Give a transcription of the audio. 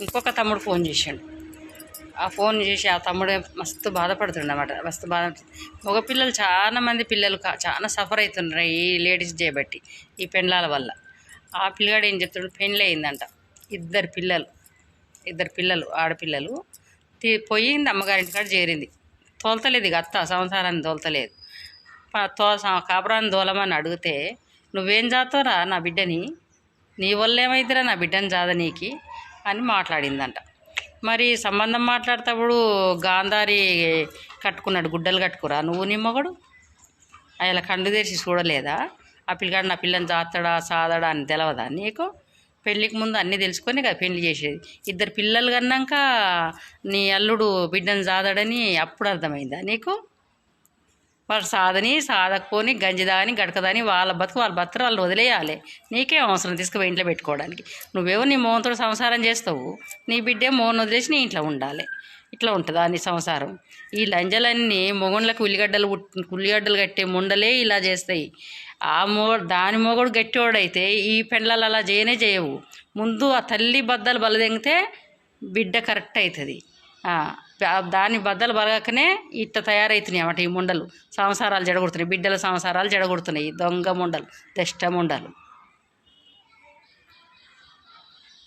ఇంకొక తమ్ముడు ఫోన్ చేసిండు ఆ ఫోన్ చేసి ఆ తమ్ముడు మస్తు బాధపడుతుండే అన్నమాట. మస్తు బాధ మగపిల్లలు చాలా మంది పిల్లలు చాలా సఫర్ అవుతున్నారు ఈ లేడీస్ చేయబట్టి ఈ పెండ్లాల వల్ల. ఆ పిల్లగాడు ఏం చెప్తాడు? పెండ్లి అయిందంట ఇద్దరు పిల్లలు ఇద్దరు పిల్లలు ఆడపిల్లలు పోయింది అమ్మగారింటి కాడ చేరింది. తోలతలేదు ఇక అత్త సంసారాన్ని తోలతలేదు. తో కాపురాన్ని దోలమని అడిగితే నువ్వేం జాతోరా నా బిడ్డని? నీ వల్ల ఏమైందిరా నా బిడ్డని జాదనీకి అని మాట్లాడిందంట. మరి సంబంధం మాట్లాడేటప్పుడు గాంధారి కట్టుకున్నాడు గుడ్డలు కట్టుకురా నువ్వు నీ మొగడు? ఆయన కండు తెరిచి చూడలేదా? ఆ పిల్లగాడు నా పిల్లని జాతడా సాదడా అని తెలవదా నీకు? పెళ్ళికి ముందు అన్నీ తెలుసుకొని కదా పెళ్ళి చేసేది. ఇద్దరు పిల్లలు కన్నాక నీ అల్లుడు బిడ్డను జాదడని అప్పుడు అర్థమైందా నీకు? వాళ్ళు సాధని సాదకపోని గంజిదాని గడకదాని వాళ్ళ బతుకు వాళ్ళ బతుకు వాళ్ళు వదిలేయాలి. నీకే అవసరం తీసుకుపోయి ఇంట్లో పెట్టుకోవడానికి. నువ్వేవో నీ మోహన్తో సంసారం చేస్తావు? నీ బిడ్డే మోహన్ వదిలేసి నీ ఇంట్లో ఉండాలి. ఇట్లా ఉంటుందా నీ సంసారం? ఈ లంజలన్నీ మొగుళ్ళకి ఉల్లిగడ్డలు ఉల్లిగడ్డలు కట్టే ముండలే ఇలా చేస్తాయి. ఆ మో దాని మొగుడు గట్టివాడైతే ఈ పెండ్లలు అలా చేయనే చేయవు. ముందు ఆ తల్లి బద్దలు బలదెంగితే బిడ్డ కరెక్ట్ అవుతుంది దాని బద్దలు బలగకనే ఇట్ట తయారవుతున్నాయి అన్నమాట ఈ ముండలు. సంసారాలు జడగొడుతున్నాయి. బిడ్డల సంసారాలు జడగొడుతున్నాయి. దొంగ ముండలు దష్ట ముండలు.